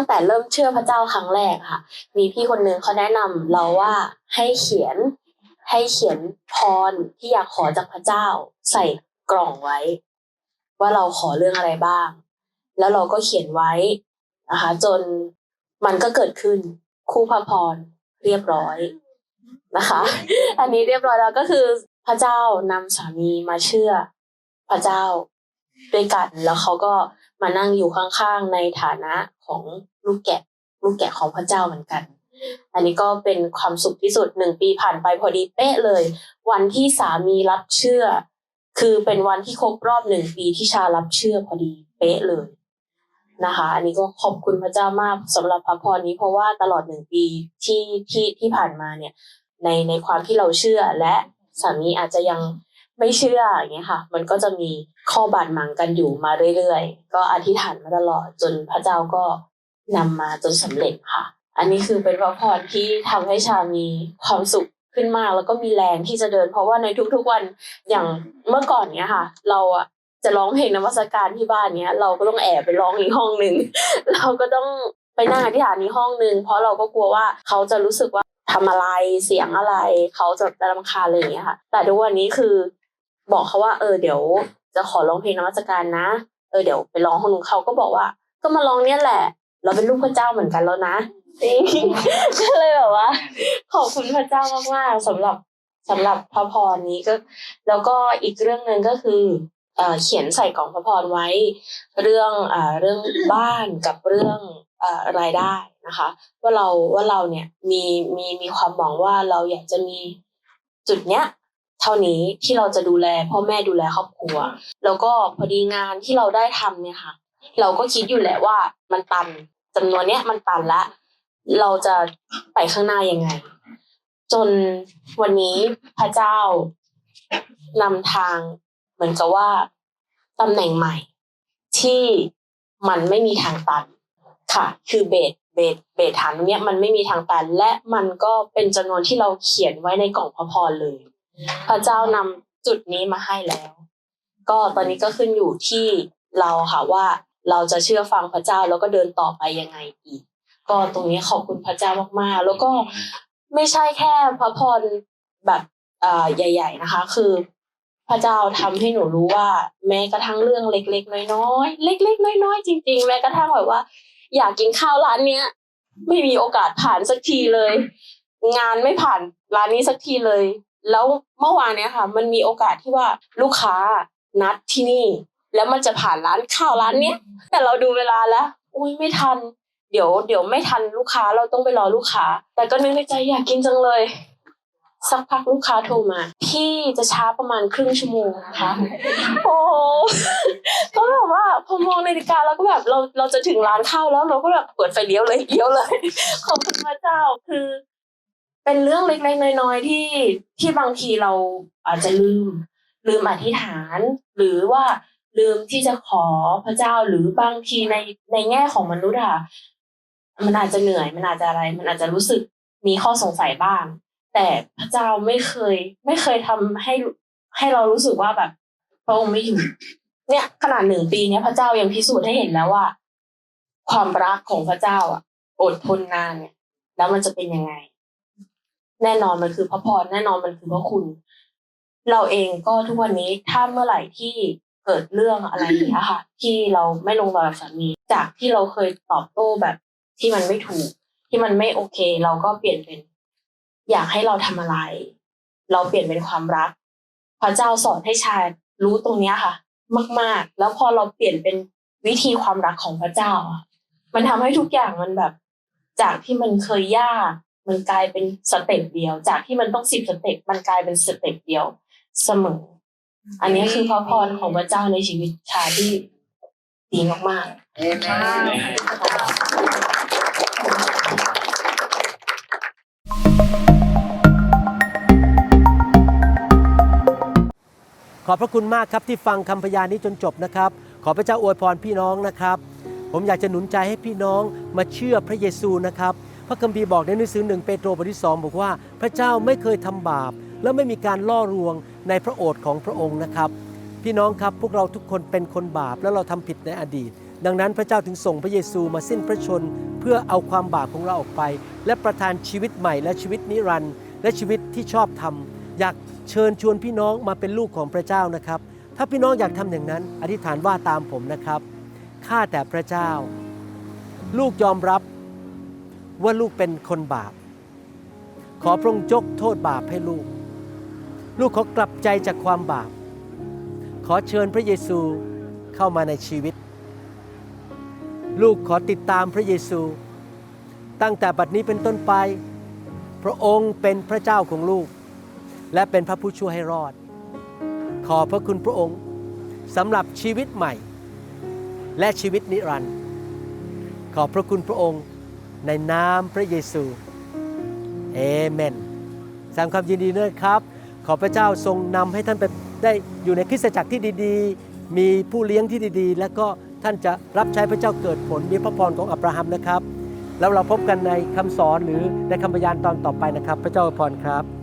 ตั้งแต่เริ่มเชื่อพระเจ้าครั้งแรกค่ะ มีพี่คนนึงเขาแนะนำเราว่าให้เขียนให้เขียนพรที่อยากขอจากพระเจ้า ใส่กล่องไว้ ว่าเราขอเรื่องอะไรบ้าง แล้วเราก็เขียนไว้นะคะจนมันก็เกิดขึ้นคู่พระพรเรียบร้อยนะคะ อันนี้เรียบร้อยแล้วก็คือพระเจ้านำสามีมาเชื่อพระเจ้าด้วยกันแล้วเขาก็มานั่งอยู่ข้างๆในฐานะของ ลูกแกะลูกแกะของพระเจ้าเหมือนกัน อันนี้ก็เป็นความสุขที่สุดหนึ่งปีผ่านไปพอดีเป๊ะเลย วันที่สามีรับเชื่อ คือเป็นวันที่ครบรอบหนึ่งปีที่ชารับเชื่อพอดีเป๊ะเลยนะคะ อันนี้ก็ขอบคุณพระเจ้ามากสำหรับพระพรนี้เพราะว่าตลอดหนึ่งปีที่ที่ที่ผ่านมาเนี่ยในในความที่เราเชื่อและสามีอาจจะยังไม่เชื่ออย่างเงี้ยค่ะ มันก็จะมีข้อบาดหมางกันอยู่มาเรื่อยๆ ก็อธิษฐานมาตลอดจนพระเจ้าก็ นำมาจนสำเร็จค่ะ อันนี้คือเป็นพระพรที่ทำให้ชามีความสุขขึ้นมากแล้วก็มีแรงที่จะเดิน เพราะว่าในทุกๆวันอย่างเมื่อก่อนเนี้ยค่ะ เราอะจะร้องเพลงนมัสการที่บ้านเนี้ยเราก็ต้องแอบไปร้องอีกห้องหนึ่งเราก็ต้องไปนั่งอธิษฐานในห้องหนึ่งเพราะเราก็กลัวว่าเขาจะรู้สึกว่าทำอะไรเสียงอะไร เขาจะรำคาญอะไรอย่างเงี้ยค่ะ แต่ทุกวันนี้คือบอกเขาว่า เออเดี๋ยว จะขอร้องเพลงนมัสการนะ เออเดี๋ยวไปร้องห้องนู้นเขาก็บอกว่า ก็มาร้องเนี่ยแหละ เราเป็นลูกพระเจ้าเหมือนกันแล้วนะจริงก็เลยแบบว่า ขอบคุณพระเจ้ามากๆสำหรับสำหรับพระพรนี้ก็ แล้วก็อีกเรื่องหนึ่งก็คือเอ่อเขียนใส่กล่องพระพรไว้ เรื่องอ่าเรื่องบ้านกับเรื่องเอ่อรายได้นะคะ ว่าเราว่าเราเนี่ยมีมีมีความหวังว่าเราอยากจะมีจุดเนี้ยเท่านี้ที่เราจะดูแลพ่อแม่ดูแลครอบครัว แล้วก็พอดีงานที่เราได้ทำเนี่ยค่ะ เราก็คิดอยู่แหละว่า มันตันจำนวนเนี้ยมันตันละ เราจะไปข้างหน้ายังไง จนวันนี้พระเจ้านำทางเหมือนกับว่าตำแหน่งใหม่ ที่มันไม่มีทางตันค่ะ คือเบสเบสเบสฐานตรงเนี้ยมันไม่มีทางตัน และมันก็เป็นจำนวนที่เราเขียนไว้ในกล่องพระพรเลย พระเจ้านำจุดนี้มาให้แล้ว ก็ตอนนี้ก็ขึ้นอยู่ที่เราค่ะว่า เราจะเชื่อฟังพระเจ้าแล้วก็เดินต่อไปยังไงอีก ก็ตรงนี้ขอบคุณพระเจ้ามากๆ แล้วก็ไม่ใช่แค่พระพรแบบอ่าใหญ่ ๆนะคะ คือ พระเจ้าทำให้หนูรู้ว่า แม้กระทั่งเรื่องเล็ก ๆ น้อยๆเล็ก ๆ น้อยๆจริง ๆ แม้กระทั่งแบบว่า อยากกินข้าวร้านเนี้ยไม่มีโอกาสผ่านสักทีเลย งานไม่ผ่านร้านนี้สักทีเลย แล้วเมื่อวานเนี้ยค่ะ มันมีโอกาสที่ว่าลูกค้านัดที่นี่ แล้วมันจะผ่านร้านข้าวร้านเนี้ยแต่เราดูเวลาแล้ว อุ้ยไม่ทัน เดี๋ยวเดี๋ยวไม่ทันลูกค้าเราต้องไปรอลูกค้า แต่ก็นึกในใจอยากกินจังเลย สักพักลูกค้าโทรมาพี่จะช้าประมาณครึ่งชั่วโมงนะคะโอ้โหก็แบบว่าพอมองนาฬิกาแล้วก็แบบเราเราจะถึงร้านข้าวแล้วเราก็แบบเปิดไฟเลี้ยวเลยเลี้ยวเลยขอบคุณพระเจ้าคือ เป็นเรื่องเล็กๆน้อยๆที่ที่บางทีเราอาจจะลืมลืมอธิษฐาน หรือว่า ลืมที่จะขอพระเจ้าหรือบางทีในในแง่ของมนุษย์อะมันอาจจะเหนื่อยมันอาจจะอะไร มันอาจจะรู้สึกมีข้อสงสัยบ้าง แต่พระเจ้าไม่เคย ไม่เคยทำให้ให้เรารู้สึกว่าแบบพระองค์ไม่อยู่ เนี่ย ขนาดหนึ่งปีเนี้ยพระเจ้ายังพิสูจน์ให้เห็นแล้วว่า ความรักของพระเจ้าอะ อดทนนานเนี่ย แล้วมันจะเป็นยังไง แน่นอนมันคือพระพรแน่นอนมันคือพระคุณ เราเองก็ทุกวันนี้ถ้าเมื่อไหร่ที่ เกิดเรื่องอะไรอย่างเงี้ยค่ะ ที่เราไม่ลงรอยกับสามีจากที่เราเคยตอบโต้แบบที่มันไม่ถูก ที่มันไม่โอเค เราก็เปลี่ยนเป็น อยากให้เราทำอะไร เราเปลี่ยนเป็นความรัก พระเจ้าสอนให้ชายรู้ตรงเนี้ยค่ะ มาก ๆ แล้วพอเราเปลี่ยนเป็นวิธีความรักของพระเจ้าอะมันทำให้ทุกอย่างมันแบบ จากที่มันเคยยากมันกลายเป็นสเต็ปเดียว จากที่มันต้องสิบสเต็ปมันกลายเป็นสเต็ปเดียวเสมอ อันนี้คือพระพรของพระเจ้าในชีวิตชาที่ดีมากๆขอบพระคุณมากครับที่ฟังคำพยานนี้จนจบนะครับ ขอพระเจ้าอวยพรพี่น้องนะครับ ผมอยากจะหนุนใจให้พี่น้องมาเชื่อพระเยซูนะครับ พระคัมภีร์บอกในหนังสือหนึ่งเปโตรบทที่สองบอกว่า พระเจ้าไม่เคยทำบาป และไม่มีการล่อลวงในพระโอษฐ์ของพระองค์นะครับ พี่น้องครับพวกเราทุกคนเป็นคนบาปแล้วเราทำผิดในอดีต ดังนั้นพระเจ้าถึงส่งพระเยซูมาสิ้นพระชนเพื่อเอาความบาปของเราออกไป และประทานชีวิตใหม่และชีวิตนิรันดร์และชีวิตที่ชอบธรรมอยากเชิญชวนพี่น้องมาเป็นลูกของพระเจ้านะครับ ถ้าพี่น้องอยากทำอย่างนั้น อธิษฐานว่าตามผมนะครับข้าแต่พระเจ้า ลูกยอมรับว่าลูกเป็นคนบาป ขอพระองค์ยกโทษบาปให้ลูก ลูกขอกลับใจจากความบาป ขอเชิญพระเยซูเข้ามาในชีวิต ลูกขอติดตามพระเยซู ตั้งแต่บัดนี้เป็นต้นไป พระองค์เป็นพระเจ้าของลูก และเป็นพระผู้ช่วยให้รอด ขอพระคุณพระองค์สำหรับชีวิตใหม่ และชีวิตนิรันดร์ขอบพระคุณพระองค์ในนามพระเยซูเอเมนแสดงความยินดีด้วยครับ ขอพระเจ้าทรงนำให้ท่านไปได้อยู่ในคริสตจักรที่ดีๆ มีผู้เลี้ยงที่ดีๆ แล้วก็ท่านจะรับใช้พระเจ้าเกิดผลมีพระพรของอับราฮัมนะครับ แล้วเราพบกันในคำสอนหรือในคำพยานตอนต่อไปนะครับ พระเจ้าอวยพรครับ